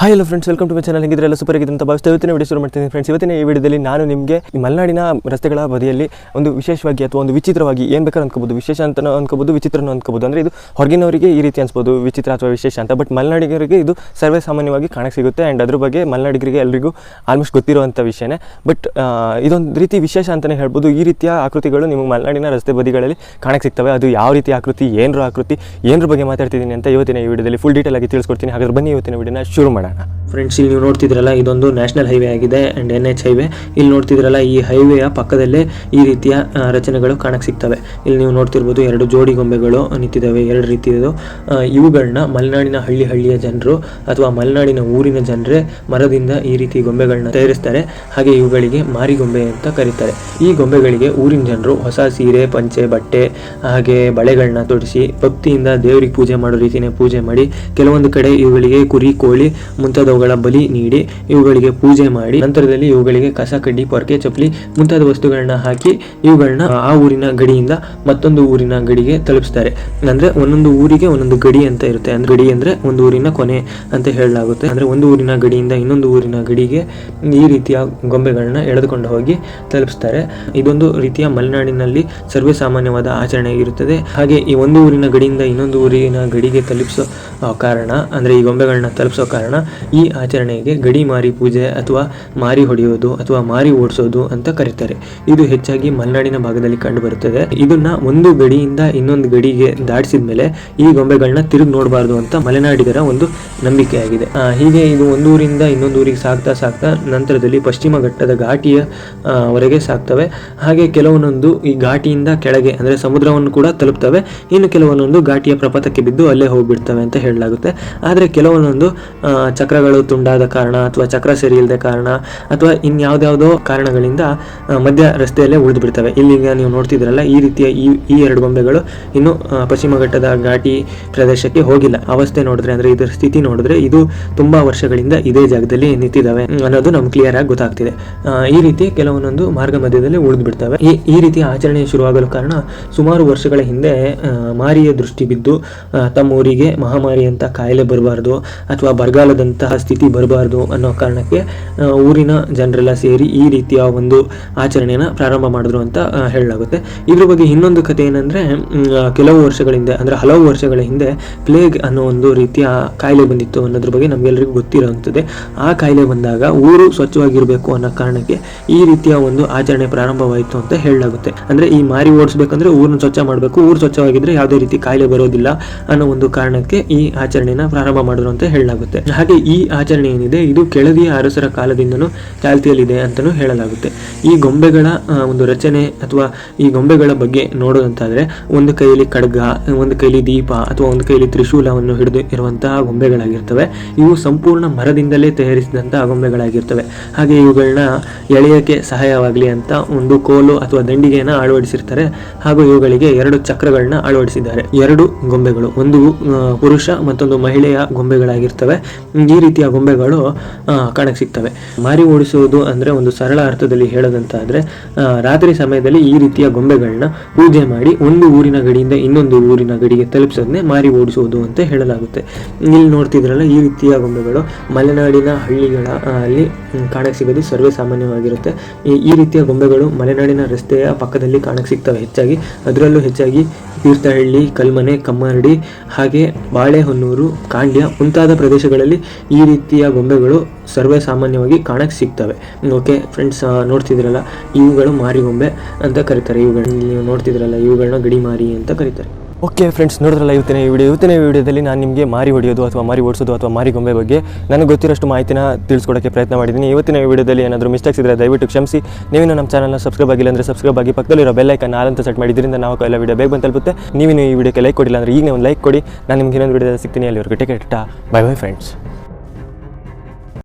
Hi ಎಲ್ಲ friends welcome to my channel ಹಿಂಗಿದ್ರೆ ಎಲ್ಲ super ಆಗಿದೆ ಅಂತ ಭಾವಿಸ್ತಾ ಇವತ್ತಿನ ವಿಡಿಯೋ ಶುರು ಮಾಡ್ತೀನಿ ಫ್ರೆಂಡ್ಸ್ ಇವತ್ತಿನ ಈ ವಿಡಿಯೋದಲ್ಲಿ ನಾನು ನಿಮಗೆ ಮಲೆನಾಡಿನ ರಸ್ತೆಗಳ ಬದಿಯಲ್ಲಿ ಒಂದು ವಿಶೇಷವಾಗಿ ಅಥವಾ ಒಂದು ವಿಚಿತ್ರವಾಗಿ ಏನು ಬೇಕಾದ್ರೂ ಅನ್ಕೋಬೋದು ವಿಶೇಷ ಅಂತ ಅನ್ಕೋಬೋದು ವಿಚಿತ್ರನೂ ಅನ್ಕೋಬೋದು ಅಂದರೆ ಇದು ಹೊರಗಿನವರಿಗೆ ಈ ರೀತಿ ಅನ್ಸ್ಬೋದು, ವಿಚಿತ್ರ ಅಥವಾ ವಿಶೇಷ ಅಂತ. ಬಟ್ ಮಲೆನಾಡಿಗರಿಗೆ ಇದು ಸರ್ವೇ ಸಾಮಾನ್ಯವಾಗಿ ಕಾಣಕ್ಕೆ ಸಿಗುತ್ತೆ. ಆ್ಯಂಡ್ ಅದ್ರ ಬಗ್ಗೆ ಮಲೆನಾಡಿಗರಿಗೆ ಎಲ್ಲರಿಗೂ ಆಲ್ಮೋಸ್ಟ್ ಗೊತ್ತಿರುವಂಥ ವಿಷಯನೇ. ಬಟ್ ಇದೊಂದು ರೀತಿ ವಿಶೇಷ ಅಂತಲೇ ಹೇಳ್ಬೋದು. ಈ ರೀತಿಯ ಆಕೃತಿಗಳು ನಿಮಗೆ ಮಲೆನಾಡಿನ ರಸ್ತೆ ಬದಿಗಳಲ್ಲಿ ಕಾಣಕ್ಕೆ ಸಿಗ್ತವೆ. ಅದು ಯಾವ ರೀತಿ ಆಕೃತಿ, ಏನರ ಆಕೃತಿ, ಏನರ ಬಗ್ಗೆ ಮಾತಾಡ್ತಿದ್ದೀನಿ ಅಂತ ಇವತ್ತಿನ ಈ ವಿಡಿಯೋದಲ್ಲಿ ಫುಲ್ ಡೀಟೇಲ್ ಆಗಿ ತಿಳಿಸ್ಕೊಡ್ತೀನಿ. ಹಾಗಾದ್ರೆ ಬನ್ನಿ ಇವತ್ತಿನ ವಿಡಿಯೋನ ಶುರು ಮಾಡೋಣ. വേണം ಫ್ರೆಂಡ್ಸ್ ಇಲ್ಲಿ ನೀವು ನೋಡ್ತಿದ್ರಲ್ಲ ಇದೊಂದು ನ್ಯಾಷನಲ್ ಹೈವೇ ಆಗಿದೆ ಅಂಡ್ ಎನ್ ಎಚ್ ಹೈವೇ ಇಲ್ಲಿ ನೋಡ್ತಿದ್ರಲ್ಲ ಈ ಹೈವೇಯ ಪಕ್ಕದಲ್ಲೇ ಈ ರೀತಿಯ ರಚನೆಗಳು ಕಾಣಕ್ಕೆ ಸಿಗ್ತವೆ. ಇಲ್ಲಿ ನೀವು ನೋಡ್ತಿರ್ಬೋದು, ಎರಡು ಜೋಡಿ ಗೊಂಬೆಗಳು ನಿಂತಿದ್ದಾವೆ, ಎರಡು ರೀತಿಯದು. ಇವುಗಳನ್ನ ಮಲೆನಾಡಿನ ಹಳ್ಳಿ ಹಳ್ಳಿಯ ಜನರು ಅಥವಾ ಮಲೆನಾಡಿನ ಊರಿನ ಜನರೇ ಮರದಿಂದ ಈ ರೀತಿ ಗೊಂಬೆಗಳನ್ನ ತಯಾರಿಸ್ತಾರೆ. ಹಾಗೆ ಇವುಗಳಿಗೆ ಮಾರಿಗೊಂಬೆ ಅಂತ ಕರೀತಾರೆ. ಈ ಗೊಂಬೆಗಳಿಗೆ ಊರಿನ ಜನರು ಹೊಸ ಸೀರೆ, ಪಂಚೆ, ಬಟ್ಟೆ, ಹಾಗೆ ಬಳೆಗಳನ್ನ ತೊಡಿಸಿ ಭಕ್ತಿಯಿಂದ ದೇವರಿಗೆ ಪೂಜೆ ಮಾಡೋ ರೀತಿನೇ ಪೂಜೆ ಮಾಡಿ, ಕೆಲವೊಂದು ಕಡೆ ಇವುಗಳಿಗೆ ಕುರಿ, ಕೋಳಿ ಮುಂತಾದವುಗಳ ಬಲಿ ನೀಡಿ ಇವುಗಳಿಗೆ ಪೂಜೆ ಮಾಡಿ, ನಂತರದಲ್ಲಿ ಇವುಗಳಿಗೆ ಕಸ, ಕಡ್ಡಿ, ಪೊರಕೆ, ಚಪ್ಪಲಿ ಮುಂತಾದ ವಸ್ತುಗಳನ್ನ ಹಾಕಿ ಇವುಗಳನ್ನ ಆ ಊರಿನ ಗಡಿಯಿಂದ ಮತ್ತೊಂದು ಊರಿನ ಗಡಿಗೆ ತಲುಪಿಸ್ತಾರೆ. ಅಂದ್ರೆ ಒಂದೊಂದು ಊರಿಗೆ ಒಂದೊಂದು ಗಡಿ ಅಂತ ಇರುತ್ತೆ. ಅಂದ್ರೆ ಗಡಿ ಅಂದ್ರೆ ಒಂದು ಊರಿನ ಕೊನೆ ಅಂತ ಹೇಳಲಾಗುತ್ತೆ. ಅಂದ್ರೆ ಒಂದು ಊರಿನ ಗಡಿಯಿಂದ ಇನ್ನೊಂದು ಊರಿನ ಗಡಿಗೆ ಈ ರೀತಿಯ ಗೊಂಬೆಗಳನ್ನ ಎಳೆದುಕೊಂಡು ಹೋಗಿ ತಲುಪಿಸ್ತಾರೆ. ಇದೊಂದು ರೀತಿಯ ಮಲೆನಾಡಿನಲ್ಲಿ ಸರ್ವೇ ಸಾಮಾನ್ಯವಾದ ಆಚರಣೆ ಇರುತ್ತದೆ. ಹಾಗೆ ಈ ಒಂದು ಊರಿನ ಗಡಿಯಿಂದ ಇನ್ನೊಂದು ಊರಿನ ಗಡಿಗೆ ತಲುಪಿಸೋ ಕಾರಣ, ಅಂದ್ರೆ ಈ ಗೊಂಬೆಗಳನ್ನ ತಲುಪಿಸೋ ಕಾರಣ ಈ ಆಚರಣೆಗೆ ಗಡಿ ಮಾರಿ ಪೂಜೆ ಅಥವಾ ಮಾರಿ ಹೊಡೆಯೋದು ಅಥವಾ ಮಾರಿ ಓಡಿಸೋದು ಅಂತ ಕರೀತಾರೆ. ಇದು ಹೆಚ್ಚಾಗಿ ಮಲೆನಾಡಿನ ಭಾಗದಲ್ಲಿ ಕಂಡು ಬರುತ್ತದೆ. ಇದನ್ನ ಒಂದು ಗಡಿಯಿಂದ ಇನ್ನೊಂದು ಗಡಿಗೆ ದಾಟಿಸಿದ ಮೇಲೆ ಈ ಗೊಂಬೆಗಳನ್ನ ತಿರುಗಿ ನೋಡಬಾರ್ದು ಅಂತ ಮಲೆನಾಡಿಗರ ಒಂದು ನಂಬಿಕೆಯಾಗಿದೆ. ಹೀಗೆ ಇದು ಒಂದೂರಿಂದ ಇನ್ನೊಂದೂರಿಗೆ ಸಾಗ್ತಾ ಸಾಗ್ತಾ ನಂತರದಲ್ಲಿ ಪಶ್ಚಿಮ ಘಟ್ಟದ ಘಾಟಿಯ ವರೆಗೆ ಸಾಕ್ತವೆ ಹಾಗೆ ಕೆಲವೊಂದೊಂದು ಈ ಘಾಟಿಯಿಂದ ಕೆಳಗೆ ಅಂದ್ರೆ ಸಮುದ್ರವನ್ನು ಕೂಡ ತಲುಪ್ತವೆ. ಇನ್ನು ಕೆಲವೊಂದೊಂದು ಘಾಟಿಯ ಪ್ರಪಾತಕ್ಕೆ ಬಿದ್ದು ಅಲ್ಲೇ ಹೋಗ್ಬಿಡ್ತವೆ ಅಂತ ಹೇಳಲಾಗುತ್ತೆ. ಆದರೆ ಕೆಲವೊಂದೊಂದು ಚಕ್ರಗಳು ತುಂಡಾದ ಕಾರಣ ಅಥವಾ ಚಕ್ರ ಸರಿ ಇಲ್ಲದೆ ಕಾರಣ ಅಥವಾ ಇನ್ಯಾವುದ್ಯಾವುದೋ ಕಾರಣಗಳಿಂದ ಮಧ್ಯ ರಸ್ತೆಯಲ್ಲೇ ಉಳಿದು ಬಿಡ್ತವೆ. ಇಲ್ಲಿಗ ನೀವು ನೋಡ್ತಿದ್ರಲ್ಲ ಈ ರೀತಿಯ ಈ ಈ ಎರಡು ಬೊಂಬೆಗಳು ಇನ್ನು ಪಶ್ಚಿಮ ಘಟ್ಟದ ಘಾಟಿ ಪ್ರದೇಶಕ್ಕೆ ಹೋಗಿಲ್ಲ. ಅವಸ್ಥೆ ನೋಡಿದ್ರೆ ಅಂದ್ರೆ ಇದರ ಸ್ಥಿತಿ ನೋಡಿದ್ರೆ ಇದು ತುಂಬಾ ವರ್ಷಗಳಿಂದ ಇದೇ ಜಾಗದಲ್ಲಿ ನಿಂತಿದ್ದಾವೆ. ಅನ್ನೋದು ನಮ್ಗೆ ಕ್ಲಿಯರ್ ಆಗಿ ಗೊತ್ತಾಗ್ತಿದೆ. ಈ ರೀತಿ ಕೆಲವೊಂದೊಂದು ಮಾರ್ಗ ಮಧ್ಯದಲ್ಲಿ ಉಳಿದು ಬಿಡ್ತವೆ. ಈ ಈ ರೀತಿಯ ಆಚರಣೆ ಶುರುವಾಗಲು ಕಾರಣ ಸುಮಾರು ವರ್ಷಗಳ ಹಿಂದೆ ಮಾರಿಯ ದೃಷ್ಟಿ ಬಿದ್ದು ತಮ್ಮ ಊರಿಗೆ ಮಹಾಮಾರಿಯಂತ ಕಾಯಿಲೆ ಬರಬಾರ್ದು ಅಥವಾ ಬರಗಾಲದಂತಹ ಸ್ಥಿತಿ ಬರಬಾರ್ದು ಅನ್ನೋ ಕಾರಣಕ್ಕೆ ಊರಿನ ಜನರೆಲ್ಲ ಸೇರಿ ಈ ರೀತಿಯ ಒಂದು ಆಚರಣೆಯನ್ನು ಪ್ರಾರಂಭ ಮಾಡಿದ್ರು ಅಂತ ಹೇಳಲಾಗುತ್ತೆ. ಇದ್ರ ಬಗ್ಗೆ ಇನ್ನೊಂದು ಕಥೆ ಏನಂದರೆ ಕೆಲವು ವರ್ಷಗಳ ಹಿಂದೆ ಅಂದರೆ ಹಲವು ವರ್ಷಗಳ ಹಿಂದೆ ಪ್ಲೇಗ್ ಅನ್ನೋ ಒಂದು ರೀತಿಯ ಕಾಯಿಲೆ ಬಂದಿತ್ತು ಅನ್ನೋದ್ರ ಬಗ್ಗೆ ನಮಗೆಲ್ಲರಿಗೂ ಗೊತ್ತಿರುವಂಥದ್ದೇ. ಆ ಕಾಯಿಲೆ ಬಂದಾಗ ಊರು ಸ್ವಚ್ಛವಾಗಿರಬೇಕು ಅನ್ನೋ ಕಾರಣಕ್ಕೆ ಈ ರೀತಿಯ ಒಂದು ಆಚರಣೆ ಪ್ರಾರಂಭವಾಯಿತು ಅಂತ ಹೇಳಲಾಗುತ್ತೆ. ಅಂದರೆ ಈ ಮಾರಿ ಓಡಿಸ್ಬೇಕಂದ್ರೆ ಊರನ್ನ ಸ್ವಚ್ಛ ಮಾಡಬೇಕು, ಊರು ಸ್ವಚ್ಛವಾಗಿದ್ರೆ ಯಾವುದೇ ರೀತಿ ಕಾಯಿಲೆ ಬರೋದಿಲ್ಲ ಅನ್ನೋ ಒಂದು ಕಾರಣಕ್ಕೆ ಈ ಆಚರಣೆನ ಪ್ರಾರಂಭ ಮಾಡಿದ್ರು ಅಂತ ಹೇಳಲಾಗುತ್ತೆ. ಹಾಗೆ ಈ ಆಚರಣೆ ಏನಿದೆ, ಇದು ಕೆಳದಿಯ ಅರಸರ ಕಾಲದಿಂದನೂ ಚಾಲ್ತಿಯಲ್ಲಿದೆ ಅಂತಲೂ ಹೇಳಲಾಗುತ್ತೆ. ಈ ಗೊಂಬೆಗಳ ಒಂದು ರಚನೆ ಅಥವಾ ಈ ಗೊಂಬೆಗಳ ಬಗ್ಗೆ ನೋಡೋದಂತಾದರೆ, ಒಂದು ಕೈಯಲ್ಲಿ ಖಡ್ಗ, ಒಂದು ಕೈಲಿ ದೀಪ ಅಥವಾ ಒಂದು ಕೈಲಿ ತ್ರಿಶೂಲವನ್ನು ಹಿಡಿದು ಇರುವಂತಹ ಗೊಂಬೆಗಳಾಗಿರ್ತವೆ. ಇವು ಸಂಪೂರ್ಣ ಮರದಿಂದಲೇ ತಯಾರಿಸಿದಂತಹ ಗೊಂಬೆಗಳಾಗಿರ್ತವೆ. ಹಾಗೆ ಇವುಗಳನ್ನ ಎಳೆಯಕ್ಕೆ ಸಹಾಯವಾಗಲಿ ಅಂತ ಒಂದು ಕೋಲು ಅಥವಾ ದಂಡಿಗೆಯನ್ನು ಅಳವಡಿಸಿರ್ತಾರೆ. ಹಾಗೂ ಇವುಗಳಿಗೆ ಎರಡು ಚಕ್ರಗಳನ್ನ ಅಳವಡಿಸಿದ್ದಾರೆ. ಎರಡು ಗೊಂಬೆಗಳು, ಒಂದು ಪುರುಷ ಮತ್ತೊಂದು ಮಹಿಳೆಯ ಗೊಂಬೆಗಳಾಗಿರ್ತವೆ. ಈ ರೀತಿಯ ಗೊಂಬೆಗಳು ಕಾಣಕ್ಕೆ ಸಿಗ್ತವೆ. ಮಾರಿ ಓಡಿಸುವುದು ಅಂದ್ರೆ ಒಂದು ಸರಳ ಅರ್ಥದಲ್ಲಿ ಹೇಳೋದಂತಾದ್ರೆ ರಾತ್ರಿ ಸಮಯದಲ್ಲಿ ಈ ರೀತಿಯ ಗೊಂಬೆಗಳನ್ನ ಪೂಜೆ ಮಾಡಿ ಒಂದು ಊರಿನ ಗಡಿಯಿಂದ ಇನ್ನೊಂದು ಊರಿನ ಗಡಿಗೆ ತಲುಪಿಸೋದನ್ನೇ ಮಾರಿ ಓಡಿಸುವುದು ಅಂತ ಹೇಳಲಾಗುತ್ತೆ. ಇಲ್ಲಿ ನೋಡ್ತಿದ್ರಲ್ಲ, ಈ ರೀತಿಯ ಗೊಂಬೆಗಳು ಮಲೆನಾಡಿನ ಹಳ್ಳಿಗಳ ಅಲ್ಲಿ ಕಾಣಕ್ಕೆ ಸಿಗೋದು ಸರ್ವೇ ಸಾಮಾನ್ಯವಾಗಿರುತ್ತೆ. ಈ ರೀತಿಯ ಗೊಂಬೆಗಳು ಮಲೆನಾಡಿನ ರಸ್ತೆಯ ಪಕ್ಕದಲ್ಲಿ ಕಾಣಕ್ಕೆ ಸಿಗ್ತವೆ ಹೆಚ್ಚಾಗಿ. ಅದರಲ್ಲೂ ಹೆಚ್ಚಾಗಿ ತೀರ್ಥಹಳ್ಳಿ, ಕಲ್ಮನೆ, ಕಮ್ಮರಡಿ, ಹಾಗೆ ಬಾಳೆಹೊನ್ನೂರು ಕಾಂಡ್ಯ ಮುಂತಾದ ಪ್ರದೇಶಗಳಲ್ಲಿ ಈ ರೀತಿಯ ಗೊಂಬೆಗಳು ಸರ್ವೇ ಸಾಮಾನ್ಯವಾಗಿ ಕಾಣಕ್ಕೆ ಸಿಗ್ತವೆ. ಓಕೆ ಫ್ರೆಂಡ್ಸ್ ನೋಡ್ತಿದ್ರಲ್ಲ, ಇವುಗಳು ಮಾರಿ ಗೊಂಬೆ ಅಂತ ಕರೀತಾರೆ. ಇವುಗಳನ್ನ ನೀವು ನೋಡ್ತಿದ್ರಲ್ಲ ಇವುಗಳನ್ನ ಗಡಿ ಮಾರಿ ಅಂತ ಕರೀತಾರೆ. ಓಕೆ ಫ್ರೆಂಡ್ಸ್ ನೋಡಿದ್ರಲ್ಲ ಇವತ್ತಿನ ಈ ವಿಡಿಯೋ. ಇವತ್ತಿನ ವಿಡಿಯೋದಲ್ಲಿ ನಾನು ನಿಮಗೆ ಮಾರಿ ಹೊಡೆಯೋದು ಅಥವಾ ಮಾರಿ ಓಡಿಸೋದು ಅಥವಾ ಮಾರಿ ಗೊಂಬೆ ಬಗ್ಗೆ ನನಗೆ ಗೊತ್ತಿರೋಷ್ಟು ಮಾಹಿತಿನ ತಿಳಿಸ್ಕೊಡೋಕ್ಕೆ ಪ್ರಯತ್ನ ಮಾಡಿದ್ದೀನಿ. ಇವತ್ತಿನ ವಿಡಿಯೋದಲ್ಲಿ ಏನಾದರೂ ಮಿಸ್ಟೇಕ್ಸ್ ಇದ್ದರೆ ದಯವಿಟ್ಟು ಕ್ಷಮಿಸಿ. ನೀವು ನಮ್ಮ ಚಾನಲ್ನ ಸಬ್ಸ್ಕ್ರೈಬ್ ಆಗಿಲ್ಲ ಅಂದರೆ ಸಬ್ಸ್ಕ್ರೈಬ್ ಆಗಿ ಪಕ್ಕದಲ್ಲಿರೋ ಬೆಲ್ ಐಕನ್ ಆಲ್ ಅಂತ ಸೆಟ್ ಮಾಡಿದ್ರಿಂದ ನಾವು ಎಲ್ಲ ವಿಡಿಯೋ ಬೇಗ ಬಂದು ತಲುಪುತ್ತೆ. ನೀವು ಈ ವಿಡಿಯೋಕ್ಕೆ ಲೈಕ್ ಕೊಡಿಲ್ಲ ಅಂದರೆ ಈಗ ಒಂದು ಲೈಕ್ ಕೊಡಿ. ನಾನು ನಿಮ್ಗೆ ಇನ್ನೊಂದು ವಿಡಿಯೋದಲ್ಲಿ ಸಿಗ್ತೀನಿ. ಅಲ್ಲಿವರೆಗೂ ಟೇಕ್ ಬೈ ಬೈ ಫ್ರೆಂಡ್ಸ್